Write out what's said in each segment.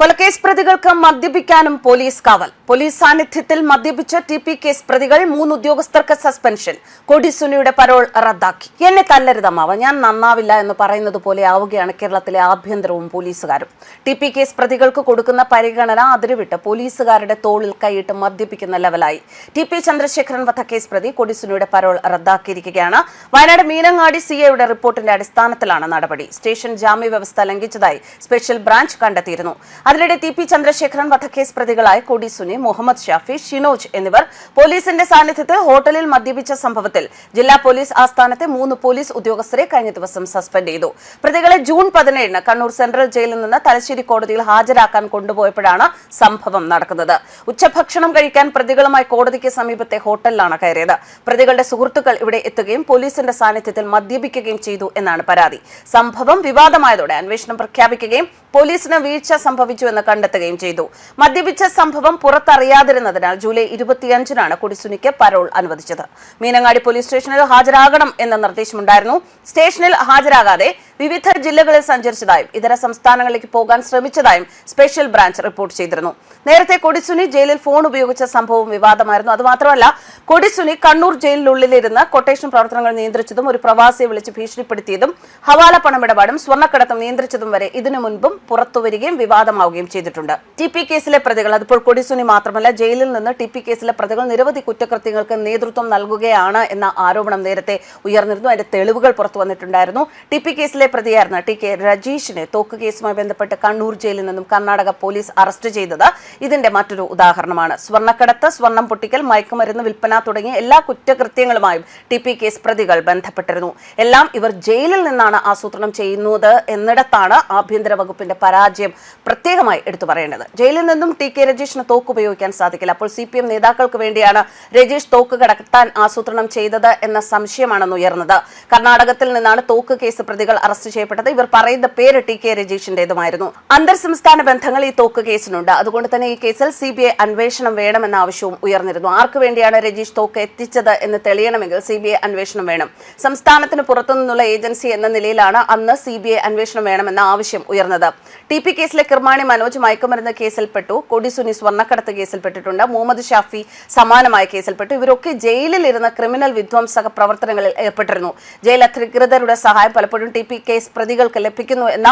കൊലക്കേസ് പ്രതികൾക്ക് മദ്യപിക്കാനും പോലീസ് കാവൽ. പോലീസ് സാന്നിധ്യത്തിൽ മദ്യപിച്ച ടി പി കേസ് പ്രതികൾ മൂന്ന് ഉദ്യോഗസ്ഥർക്ക് സസ്പെൻഷൻ. കൊടിസുനിയുടെ പരോൾ റദ്ദാക്കി. എന്നെ തല്ലരുതമ്മാവ ഞാൻ നന്നാവില്ല എന്ന് പറയുന്നത് പോലെ ആവുകയാണ് കേരളത്തിലെ ആഭ്യന്തരവും പോലീസുകാരും. ടി പി കേസ് പ്രതികൾക്ക് കൊടുക്കുന്ന പരിഗണന അതിരുവിട്ട് പോലീസുകാരുടെ തോളിൽ കൈയിട്ട് മദ്യപിക്കുന്ന ലെവലായി. ടി പി ചന്ദ്രശേഖരൻ വധക്കേസ് പ്രതി കൊടിസുനിയുടെ പരോൾ റദ്ദാക്കിയിരിക്കുകയാണ്. വയനാട് മീനങ്ങാടി സി ഐയുടെ റിപ്പോർട്ടിന്റെ അടിസ്ഥാനത്തിലാണ് നടപടി. സ്റ്റേഷൻ ജാമ്യ വ്യവസ്ഥ ലംഘിച്ചതായി സ്പെഷ്യൽ ബ്രാഞ്ച് കണ്ടെത്തിയിരുന്നു. അതിനിടെ ടി പി ചന്ദ്രശേഖരൻ വധക്കേസ് പ്രതികളായ കൊടി സുനി മുഹമ്മദ് ഷാഫി ഷിനോജ് എന്നിവർ പോലീസിന്റെ സാന്നിധ്യത്തിൽ ഹോട്ടലിൽ മദ്യപിച്ച സംഭവത്തിൽ ജില്ലാ പോലീസ് ആസ്ഥാനത്തെ മൂന്ന് പോലീസ് ഉദ്യോഗസ്ഥരെ കഴിഞ്ഞ ദിവസം സസ്പെൻഡ് ചെയ്തു. പ്രതികളെ ജൂൺ പതിനേഴിന് കണ്ണൂർ സെൻട്രൽ ജയിലിൽ നിന്ന് തലശ്ശേരി കോടതിയിൽ ഹാജരാക്കാൻ കൊണ്ടുപോയപ്പോഴാണ് സംഭവം നടക്കുന്നത്. ഉച്ചഭക്ഷണം കഴിക്കാൻ പ്രതികളുമായി കോടതിക്ക് സമീപത്തെ ഹോട്ടലിലാണ് കയറിയത്. പ്രതികളുടെ സുഹൃത്തുക്കൾ ഇവിടെ എത്തുകയും പോലീസിന്റെ സാന്നിധ്യത്തിൽ മദ്യപിക്കുകയും ചെയ്തു എന്നാണ് പരാതി. സംഭവം വിവാദമായതോടെ അന്വേഷണം പ്രഖ്യാപിക്കുകയും പോലീസിന് വീഴ്ച സംഭവിച്ചു എന്ന് കണ്ടെത്തുകയും ചെയ്തു. മദ്യപിച്ച സംഭവം പുറത്തറിയാതിരുന്നതിനാൽ ജൂലൈ ഇരുപത്തിയഞ്ചിനാണ് കുടിസുനിക്ക് പരോൾ അനുവദിച്ചത്. മീനങ്ങാടി പോലീസ് സ്റ്റേഷനിൽ ഹാജരാകണം എന്ന നിർദ്ദേശമുണ്ടായിരുന്നു. സ്റ്റേഷനിൽ ഹാജരാകാതെ വിവിധ ജില്ലകളിൽ സഞ്ചരിച്ചതായും ഇതര സംസ്ഥാനങ്ങളിലേക്ക് പോകാൻ ശ്രമിച്ചതായും സ്പെഷ്യൽ ബ്രാഞ്ച് റിപ്പോർട്ട് ചെയ്തിരുന്നു. നേരത്തെ കൊടിസുനി ജയിലിൽ ഫോൺ ഉപയോഗിച്ച സംഭവം വിവാദമായിരുന്നു. അതുമാത്രമല്ല കൊടിസുനി കണ്ണൂർ ജയിലിനുള്ളിലിരുന്ന് കൊട്ടേഷൻ പ്രവർത്തനങ്ങൾ നിയന്ത്രിച്ചതും ഒരു പ്രവാസിയെ വിളിച്ച് ഭീഷണിപ്പെടുത്തിയതും ഹവാല പണമിടപാടും സ്വർണക്കടത്തും നിയന്ത്രിച്ചതും വരെ ഇതിനു മുൻപും പുറത്തുവരികയും വിവാദമാവുകയും ചെയ്തിട്ടുണ്ട്. ടി പി കേസിലെ പ്രതികൾ അതിപ്പോൾ കൊടിസുനി മാത്രമല്ല ജയിലിൽ നിന്ന് ടി പി കേസിലെ പ്രതികൾ നിരവധി കുറ്റകൃത്യങ്ങൾക്ക് നേതൃത്വം നൽകുകയാണ് എന്ന ആരോപണം നേരത്തെ ഉയർന്നിരുന്നു. അതിന്റെ തെളിവുകൾ പുറത്തു വന്നിട്ടുണ്ടായിരുന്നു. ടി പി കേസിലെ പ്രതിയായിരുന്ന ടി കെ രജീഷിനെ തോക്ക് കേസുമായി ബന്ധപ്പെട്ട് കണ്ണൂർ ജയിലിൽ നിന്നും കർണാടക പോലീസ് അറസ്റ്റ് ചെയ്തത് ഇതിന്റെ മറ്റൊരു ഉദാഹരണമാണ്. സ്വർണക്കടത്ത് സ്വർണം പൊട്ടിക്കൽ മയക്കുമരുന്ന് വിൽപ്പന തുടങ്ങിയ എല്ലാ കുറ്റകൃത്യങ്ങളുമായും ടി പി കേസ് പ്രതികൾ ബന്ധപ്പെട്ടിരുന്നു. എല്ലാം ഇവർ ജയിലിൽ നിന്നാണ് ആസൂത്രണം ചെയ്യുന്നത് എന്നിടത്താണ് ആഭ്യന്തര വകുപ്പിന്റെ പരാജയം പ്രത്യേകമായി എടുത്തു പറയേണ്ടത്. ജയിലിൽ നിന്നും ടി കെ രജീഷിന് തോക്ക് ഉപയോഗിക്കാൻ സാധിക്കില്ല. അപ്പോൾ സി പി എം നേതാക്കൾക്ക് വേണ്ടിയാണ് രജീഷ് തോക്ക് കടത്താൻ ആസൂത്രണം ചെയ്തത് എന്ന സംശയമാണെന്ന് ഉയർന്നത്. കർണാടകത്തിൽ നിന്നാണ് തോക്ക് കേസ് പ്രതികൾ അറസ്റ്റ് ചെയ്യപ്പെട്ടത്. ഇവർ പറയുന്ന പേര് ടി കെ രജീഷിന്റേതുമായിരുന്നു. അന്തർ സംസ്ഥാന ബന്ധങ്ങൾ ഈ തോക്ക് കേസിനുണ്ട്. അതുകൊണ്ട് തന്നെ ഈ കേസിൽ സി ബി ഐ അന്വേഷണം വേണമെന്ന ആവശ്യവും ഉയർന്നിരുന്നു. ആർക്കു വേണ്ടിയാണ് രജീഷ് തോക്ക് എത്തിച്ചത് എന്ന് തെളിയണമെങ്കിൽ സി ബി ഐ അന്വേഷണം വേണം. സംസ്ഥാനത്തിന് പുറത്തുനിന്നുള്ള ഏജൻസി എന്ന നിലയിലാണ് അന്ന് സി ബി ഐ അന്വേഷണം വേണമെന്ന ആവശ്യം ഉയർന്നത്. ടി പി കേസിലെ കിർമാണി മനോജ് മയക്കുമരുന്ന് കേസിൽപ്പെട്ടു. കൊടിസുനി സ്വർണക്കടത്ത് കേസിൽപ്പെട്ടിട്ടുണ്ട്. മുഹമ്മദ് ഷാഫി സമാനമായ കേസിൽപ്പെട്ടു. ഇവരൊക്കെ ജയിലിൽ ഇരുന്ന ക്രിമിനൽ വിധ്വംസക പ്രവർത്തനങ്ങളിൽ ഏർപ്പെട്ടിരുന്നു. ജയിൽ അധികൃതരുടെ സഹായം പലപ്പോഴും ടി പി കേസ് പ്രതികൾക്ക് ലഭിക്കുന്നു എന്ന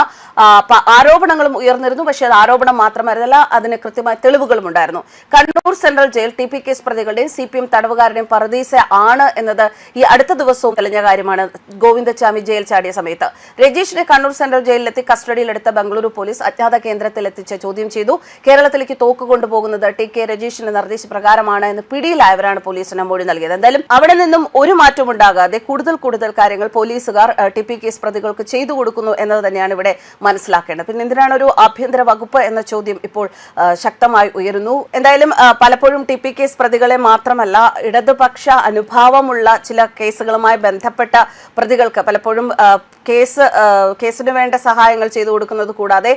ആരോപണങ്ങളും ഉയർന്നിരുന്നു. പക്ഷേ അത് ആരോപണം മാത്രമായിരുന്നില്ല അതിന് കൃത്യമായ തെളിവുകളും ഉണ്ടായിരുന്നു. Kannur central jail T P case പ്രതികളുടെയും C P M തടവുകാരുടെയും പറദീസ ആണ് എന്നത് ഈ അടുത്ത ദിവസവും തെളിഞ്ഞ കാര്യമാണ്. ഗോവിന്ദസ്വാമി ജയിൽ ചാടിയ സമയത്ത്. രജീഷിനെ കണ്ണൂർ സെൻട്രൽ ജയിലിലെത്തി കസ്റ്റഡിയിലെടുത്ത ബംഗളൂരു പോലീസ് അജ്ഞാത കേന്ദ്രത്തിൽ എത്തിച്ച് ചോദ്യം ചെയ്തു. കേരളത്തിലേക്ക് തോക്ക് കൊണ്ടുപോകുന്നത് ടി കെ രജീഷിന്റെ നിർദ്ദേശപ്രകാരമാണ് എന്ന് പിടിയിലായവരാണ് പോലീസിന് മൊഴി നൽകിയത്. എന്തായാലും അവിടെ നിന്നും ഒരു മാറ്റവും ഉണ്ടാകാതെ കൂടുതൽ കൂടുതൽ കാര്യങ്ങൾ പോലീസുകാർ ടി പി കേസ് പ്രതികൾക്ക് ചെയ്തു കൊടുക്കുന്നു എന്നത് തന്നെയാണ് ഇവിടെ മനസ്സിലാക്കേണ്ടത്. പിന്നെ എന്തിനാണ് ഒരു ആഭ്യന്തര വകുപ്പ് എന്ന ചോദ്യം ഇപ്പോൾ ശക്തമായി ഉയരുന്നു? എന്തായാലും പലപ്പോഴും ടി പി കേസ് പ്രതികളെ മാത്രമല്ല ഇടതുപക്ഷ അനുഭാവമുള്ള ചില കേസുകളുമായി ബന്ധപ്പെട്ട പ്രതികൾക്ക് പലപ്പോഴും കേസ് കേസിന് വേണ്ട സഹായങ്ങൾ ചെയ്തു കൊടുക്കുന്നത് കൂടാതെ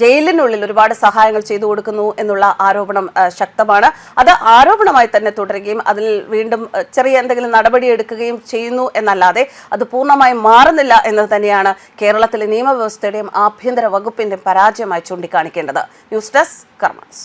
ജയിലിനുള്ളിൽ ഒരുപാട് സഹായങ്ങൾ ചെയ്തു കൊടുക്കുന്നു എന്നുള്ള ആരോപണം ശക്തമാണ്. അത് ആരോപണമായി തന്നെ തുടരുകയും അതിൽ വീണ്ടും ചെറിയ എന്തെങ്കിലും നടപടി എടുക്കുകയും ചെയ്യുന്നു എന്നല്ലാതെ അത് പൂർണമായും മാറുന്നില്ല എന്നത് തന്നെയാണ് കേരളത്തിലെ നിയമവ്യവസ്ഥയുടെയും ആഭ്യന്തര വകുപ്പിന്റെയും പരാജയമായി ചൂണ്ടിക്കാണിക്കേണ്ടത്. News desk കർമ്മസ്